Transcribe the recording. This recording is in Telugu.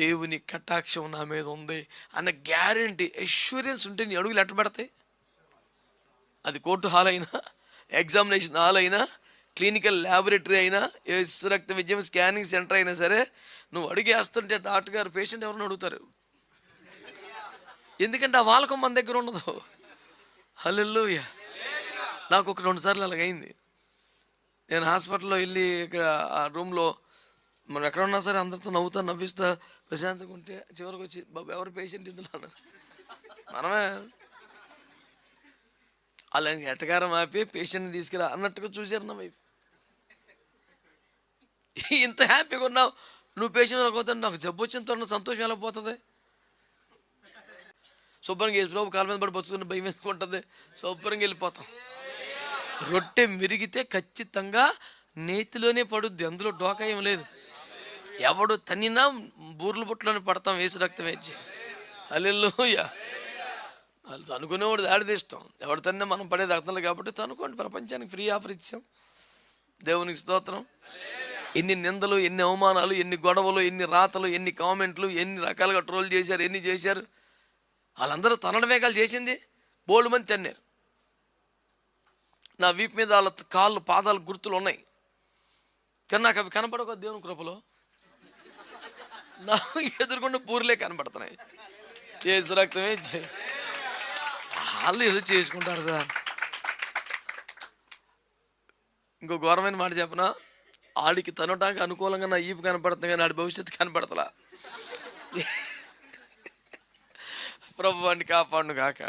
దేవుని కటాక్షం నా మీద ఉంది అన్న గ్యారంటీ ఎష్యూరెన్స్ ఉంటే నీ అడుగులు ఎట్ట పడతాయి? అది కోర్టు హాల్ అయినా ఎగ్జామినేషన్ హాల్ అయినా క్లినికల్ ల్యాబొరేటరీ అయినా యేసు రక్త విద్యం స్కానింగ్ సెంటర్ అయినా సరే నువ్వు అడిగేస్తుంటే డాక్టర్ గారు పేషెంట్ ఎవరిని అడుగుతారు? ఎందుకంటే ఆ వాళ్ళకం మన దగ్గర ఉండదు. హల్లెలూయ. నాకు ఒక రెండు సార్లు అలాగైంది. నేను హాస్పిటల్లో వెళ్ళి ఇక్కడ ఆ రూమ్లో మనం ఎక్కడ ఉన్నా సరే అందరితో నవ్వుతా నవ్విస్తా ప్రశాంతంగా ఉంటే చివరికి వచ్చి బాబు ఎవరు పేషెంట్ ఇందులో? మనమే అలా ఎట్టకారం ఆపి పేషెంట్ని తీసుకురా అన్నట్టుగా చూశారు నా వైపు. ఇంత హ్యాపీగా ఉన్నావు నువ్వు పేషెంట్ పోతే నాకు జబ్బు వచ్చిన తర్వాత సంతోషం ఎలా పోతుంది? శుభ్రంగా యేసు ప్రభు కాలు మీద పడి బతుకుతున్న భయం ఎందుకుంటుంది శుభ్రంగా వెళ్ళిపోతాం రొట్టె మిరిగితే ఖచ్చితంగా నేతిలోనే పడుద్ది అందులో డోకా ఏం లేదు. ఎవడు తన్నినా బూర్లు బుట్లను పడతాం వేసి రక్తం వేచి. అల్లెల్లోయ వాళ్ళు తనుకునేవాడు దాడిది ఇష్టం. ఎవడు తన్నా మనం పడేది అర్థాలు కాబట్టి తనుకోండి ప్రపంచానికి ఫ్రీ ఆఫర్ ఇచ్చాం. దేవునికి స్తోత్రం. ఎన్ని నిందలు ఎన్ని అవమానాలు ఎన్ని గొడవలు ఎన్ని రాతలు ఎన్ని కామెంట్లు ఎన్ని రకాలుగా ట్రోల్ చేశారు ఎన్ని చేశారు. వాళ్ళందరూ తనడమే కాలు చేసింది. బోల్డ్ మంది తన్నారు. నా వీపు మీద వాళ్ళ కాళ్ళు పాదాలు గుర్తులు ఉన్నాయి. కానీ నాకు అవి కనపడక దేవుని కృపలో. నా ఎదుర్కొన్న పూర్లే కనపడుతున్నాయి చేసు రక్తమే వాళ్ళు ఏదో చేసుకుంటారు సార్. ఇంకో ఘోరమైన మాట చెప్పనా? ఆడికి తనటానికి అనుకూలంగా నా ఈపు కనపడుతుంది కానీ ఆడి భవిష్యత్తు కనపడతలా. ప్రభు వాడిని కాపాడును కాక